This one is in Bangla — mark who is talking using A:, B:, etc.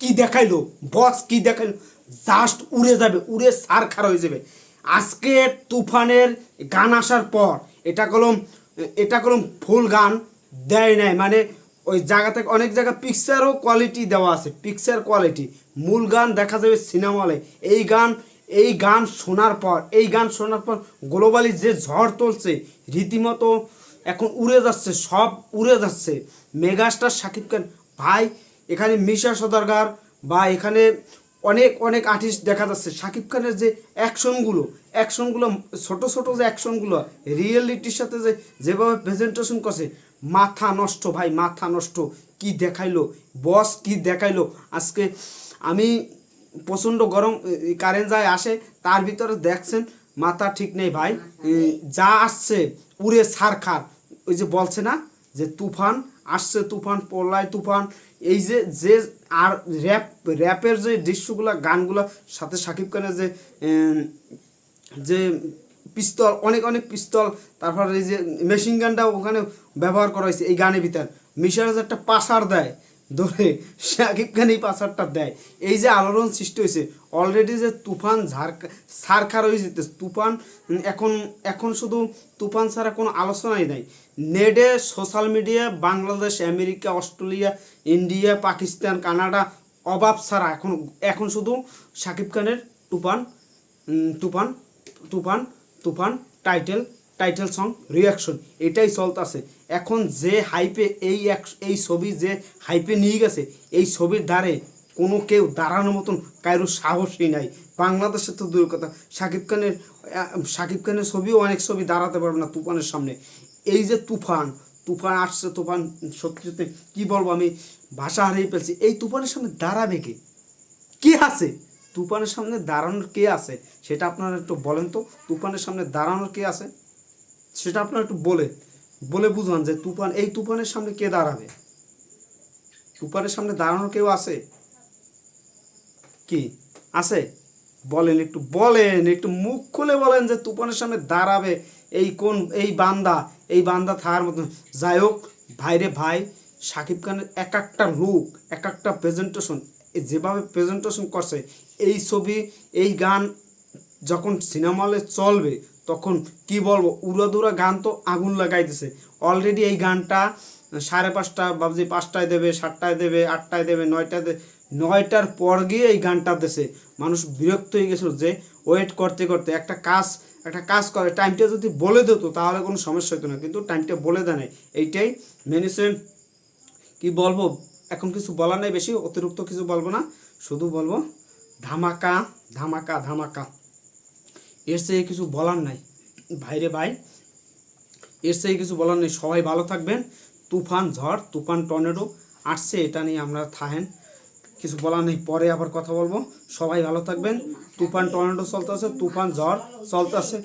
A: কি দেখাইলো? বস কি দেখাইলো? জাস্ট উড়ে যাবে, উড়ে সার খার হয়ে যাবে। আজকে তুফানের গান আসার পর, এটা কলম এটা কলম ফুল গান দেয় নাই। মানে ওই জায়গা থেকে অনেক জায়গা পিকচারও কোয়ালিটি দেওয়া আছে পিকচার কোয়ালিটি মূল গান দেখা যাবে সিনেমা হলে এই গান এই গান শোনার পর, এই গান শোনার পর গ্লোবালি যে ঝড় তুলছে, রীতিমতো এখন উড়ে যাচ্ছে, সব উড়ে যাচ্ছে। মেগাস্টার শাকিব খান, ভাই এখানে মিশা সদারগার বা এখানে অনেক অনেক আর্টিস্ট দেখা যাচ্ছে। শাকিব খানের যে অ্যাকশনগুলো অ্যাকশনগুলো ছোট ছোট যে অ্যাকশনগুলো রিয়েলিটির সাথে যে যেভাবে প্রেজেন্টেশন করছে মাথা নষ্ট ভাই মাথা নষ্ট। কি দেখাইলো? বস কি দেখাইলো? আজকে আমি প্রচণ্ড গরম কারেন্ট যায় আসে তার ভিতরে দেখছেন মাথা ঠিক নেই ভাই। যা আসছে উড়ে সার খার ওই যে বলছে না যে তুফান, আসছে তুফান, পলায় তুফান, এই যে যে আর র্যাপ র্যাপের যে দৃশ্যগুলো, গানগুলো, সাথে সাকিব খানের যে যে পিস্তল, অনেক অনেক পিস্তল, তারপর এই যে মেশিন গানটা ওখানে ব্যবহার করা হয়েছে এই গানের ভিতর। মিশারাজ একটা পাসার দেয়। ধরে শাকিব খান এই পাসারটা দেয়। এই যে আলোড়ন সৃষ্টি হয়েছে অলরেডি যে তুফান ঝাড় সারখার হয়ে যেতে তুফান এখন এখন শুধু তুফান ছাড়া কোনো আলোচনাই নাই। নেটে social media Bangladesh, America, Australia, India, Pakistan, Canada অভাব ছাড়া এখন এখন শুধু শাকিব খানের Toofan Toofan Toofan Toofan title title song reaction এটাই চলতেছে। এখন যে হাইপে এই এক- এই ছবি যে হাইপে নিয়ে গেছে, এই ছবির দ্বারে কোনো কেউ দাঁড়ানোর মতন কারও সাহসই নাই। বাংলাদেশের তো দূর কথা, শাকিব খানের শাকিব খানের ছবিও অনেক ছবি দাঁড়াতে পারবে না তুফানের সামনে। এই যে তুফান তুফান আসছে, তুফান সত্যি সত্যি কী বলব আমি, ভাষা হারিয়ে ফেলছি। এই তুফানের সামনে দাঁড়াবে কে? কি আছে? তুফানের সামনে দাঁড়ানোর কে আছে? সেটা আপনারা একটু বলেন তো, তুফানের সামনে দাঁড়ানোর কে আছে? সেটা আপনারা একটু বলে বলে বুঝান যে তুফান, এই তুফানের সামনে কে দাঁড়াবে? তুফানের সামনে দাঁড়ানোর কেউ আছে? কি? আছে? বলেন, একটু বলেন, একটু মুখ খুলে বলেন যে তুফানের সামনে দাঁড়াবে এই কোন, এই বান্দা এই বান্দা থাকার মতন। যাই হোক ভাইরে ভাই শাকিব খানের এক একটা লুক এক একটা প্রেজেন্টেশন যেভাবে প্রেজেন্টেশন করছে, এই ছবি, এই গান যখন সিনেমা হলে চলবে তখন কি বলব উড়াদুরা গান তো আগুন লাগাইতেছে। অলরেডি এই গানটা সাড়ে পাঁচটা ভাবছি পাঁচটায় দেবে, সাতটায় দেবে, আটটায় দেবে, নয়টায় দেবে, নয়টার পর গিয়ে এই গানটা দেশে মানুষ বিরক্ত হয়ে গেছিল যে ওয়েট করতে করতে একটা কাজ একটা কাজ করে টাইমটা যদি বলে দিত তাহলে কোনো সমস্যা হতো না। কিন্তু টাইমটা বলে দেয় এইটাই মেনিসেন কি বলব, এখন কিছু বলার নাই বেশি, অতিরিক্ত কিছু বলব না। শুধু বলব, ধামাকা ধামাকা ধামাকা। এর চেয়ে কিছু বলার নাই। ভাইরে ভাই, এর চেয়ে কিছু বলার নেই। সবাই ভালো থাকবেন। তুফান, ঝড়, তুফান, টর্নেডো আসছে, এটা নিয়ে আমরা থাহেন। কিছু বলার নেই, পরে আবার কথা বলব। সবাই ভালো থাকবেন। তুফান, টর্নেডো চলতেছে, তুফান, ঝড় চলতেছে।